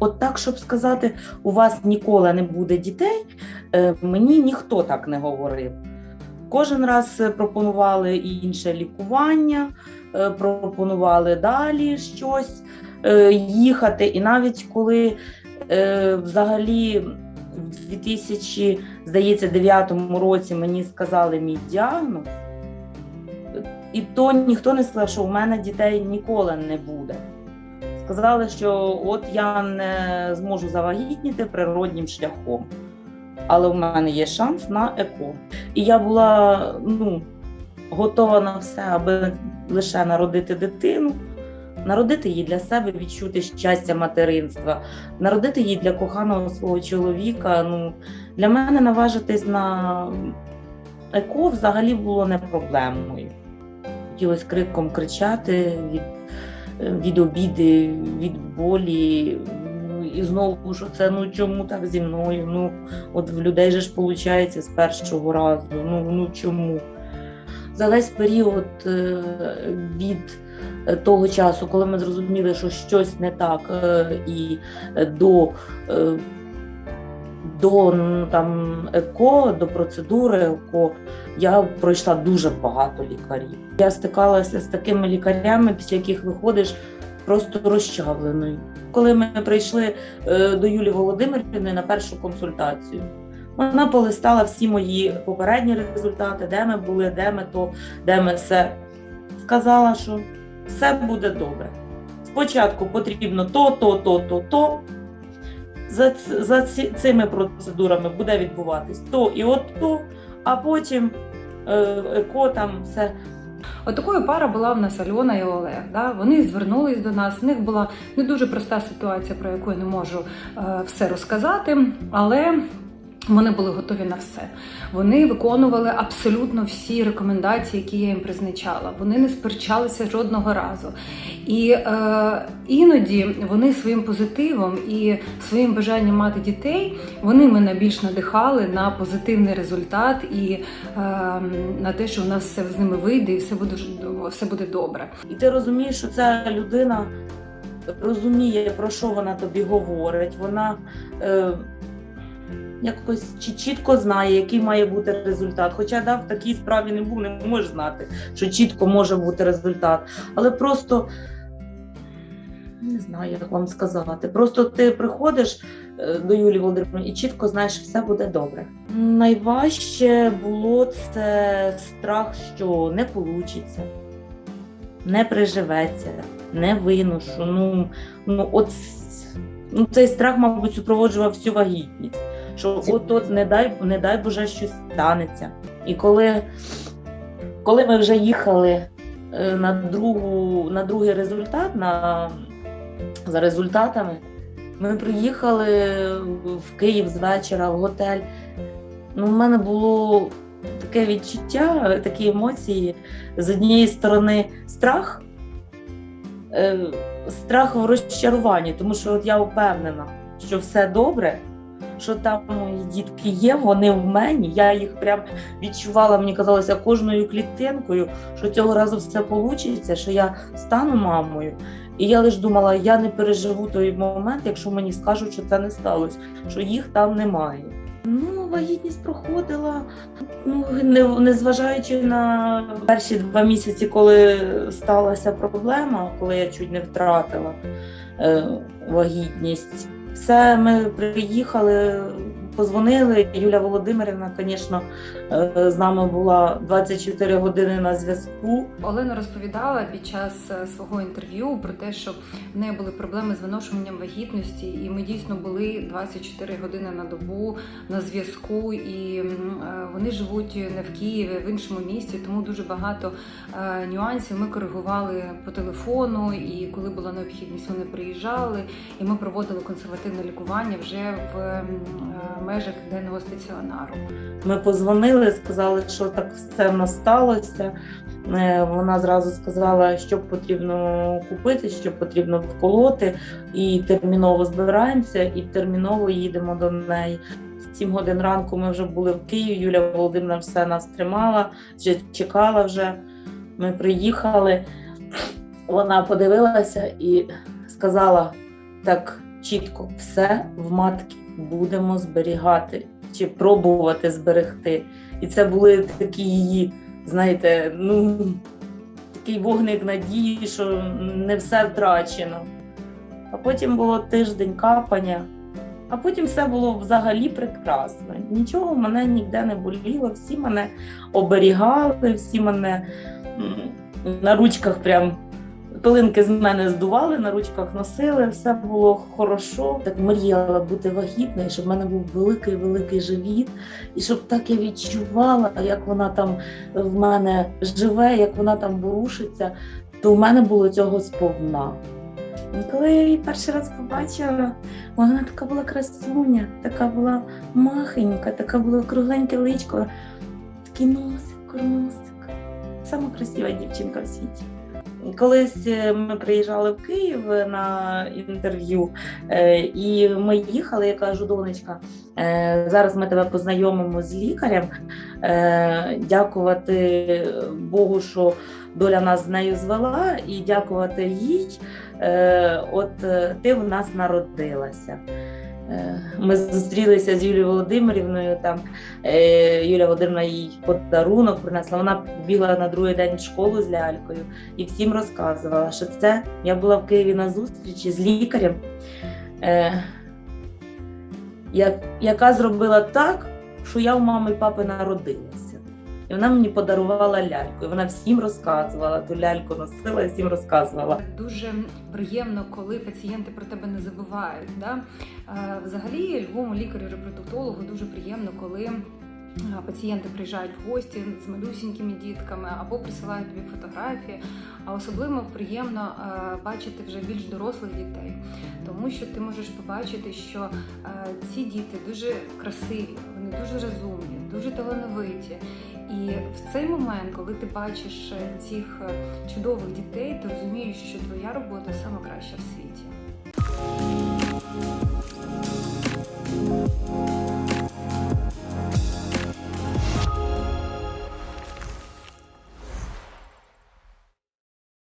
от так, щоб сказати, у вас ніколи не буде дітей, е, мені ніхто так не говорив. Кожен раз е, пропонували інше лікування, е, пропонували далі щось їхати. І навіть коли взагалі в 2000, здається, 9 році мені сказали мій діагноз, і то ніхто не сказав, що у мене дітей ніколи не буде. Сказали, що от я не зможу завагітніти природнім шляхом, але в мене є шанс на еко. І я була ну, готова на все, аби лише народити дитину, народити її для себе, відчути щастя материнства, народити її для коханого свого чоловіка. Ну, для мене наважитись на еко взагалі було не проблемою. Хотілося криком кричати від обіди, від болі. Ну, І знову що це ну чому так зі мною? Ну от в людей же ж виходить з першого разу. Ну, ну чому? За весь період е, від е, того часу, коли ми зрозуміли, що щось не так, е, і до, до ну, там, ЕКО, до процедури ЕКО, я пройшла дуже багато лікарів. Я стикалася з такими лікарями, після яких виходиш просто розчавленою. Коли ми прийшли е, до Юлії Володимирівни на першу консультацію, вона полистала всі мої попередні результати, де ми були, де ми то, де ми все. Сказала, що все буде добре. Спочатку потрібно то, то, то, то, то. За, за цими процедурами буде відбуватись то і от то, а потім еко там все. Отакою пара була в нас Альона і Олег. Да? Вони звернулись до нас. В них була не дуже проста ситуація, про яку я не можу е, все розказати, але. Вони були готові на все. Вони виконували абсолютно всі рекомендації, які я їм призначала. Вони не сперечалися жодного разу. І е, іноді вони своїм позитивом і своїм бажанням мати дітей вони мене більш надихали на позитивний результат і е, на те, що у нас все з ними вийде і все буде все буде добре. І ти розумієш, що ця людина розуміє, про що вона тобі говорить. Вона е, якось чи чітко знає, який має бути результат. Хоча да, в такій справі не був, не можеш знати, що чітко може бути результат. Але просто не знаю, як вам сказати. Просто ти приходиш е, до Юлії Володимирівни і чітко знаєш, що все буде добре. Найважче було це страх, що не вийде не приживеться, не виношу. Ну, ну, от, ну, цей страх, мабуть, супроводжував всю вагітність. Що от от не дай, не дай Боже щось станеться. І коли, коли ми вже їхали е, на, другу, на другий результат, на, за результатами, ми приїхали в Київ з вечора в готель. Ну, в мене було таке відчуття, такі емоції. З однієї сторони, страх, е, страх в розчаруванні, тому що от я впевнена, що все добре, що там мої дітки є, вони в мені. Я їх прям відчувала, мені казалося, кожною клітинкою, що цього разу все вийде, що я стану мамою. І я лише думала, я не переживу той момент, якщо мені скажуть, що це не сталося, що їх там немає. Ну, вагітність проходила, ну не, незважаючи на перші два місяці, коли сталася проблема, коли я чуть не втратила е, вагітність. Все, ми приїхали, позвонили. Юля Володимирівна, звісно, е, з нами була 24 години на зв'язку. Олена розповідала під час е, свого інтерв'ю про те, що в неї були проблеми з виношуванням вагітності, і ми дійсно були 24 години на добу на зв'язку. І е, вони живуть не в Києві, в іншому місті, тому дуже багато нюансів ми коригували по телефону. І коли була необхідність, вони приїжджали, і ми проводили консервативне лікування вже в межах денного стаціонару. Ми позвонили, сказали, що так все в нас сталося. Е, Вона зразу сказала, що потрібно купити, що потрібно вколоти, і терміново збираємося, і терміново їдемо до неї. 7 годин ранку ми вже були в Києві. Юля Володимирівна все нас тримала, вже чекала вже. Ми приїхали. Вона подивилася і сказала: так, чітко все в матки будемо зберігати чи пробувати зберегти. І це були такі її, знаєте, ну такий вогник надії, що не все втрачено. А потім було тиждень капання, а потім все було взагалі прекрасно. Нічого мене ніде не боліло, всі мене оберігали, всі мене на ручках прям пилинки з мене здували, на ручках носили, все було хорошо. Так мріяла бути вагітною, щоб в мене був великий великий живіт, і щоб так я відчувала, як вона там в мене живе, як вона там ворушиться, то в мене було цього сповна. Коли я її перший раз побачила, вона така була красуня, така була махенька, така була кругленьке личко, такий носик, носик. Сама красива дівчинка в світі. Колись е, ми приїжджали в Київ на інтерв'ю, е, і ми їхали. Я кажу, донечка, е, зараз ми тебе познайомимо з лікарем. Дякувати Богу, що доля нас з нею звела, і дякувати їй. От ти в нас народилася. Е, Ми зустрілися з Юлією Володимирівною. Там е, Юлія Володимирівна їй подарунок принесла. Вона бігла на другий день в школу з лялькою і всім розказувала, що це я була в Києві на зустрічі з лікарем, е, яка зробила так, що я у мами і папи народилася. І вона мені подарувала ляльку. І вона всім розказувала. Ту ляльку носила і всім розказувала. Дуже приємно, коли пацієнти про тебе не забувають. Да? Е, Взагалі, любому лікарю-репродуктологу дуже приємно, коли е, пацієнти приїжджають в гості з малюсінькими дітками або присилають тобі фотографії. А особливо приємно е, бачити вже більш дорослих дітей, тому що ти можеш побачити, що ці діти дуже красиві, вони дуже розумні, дуже талановиті. І в цей момент, коли ти бачиш е, цих е, чудових дітей, ти розумієш, що твоя робота саме краща в світі.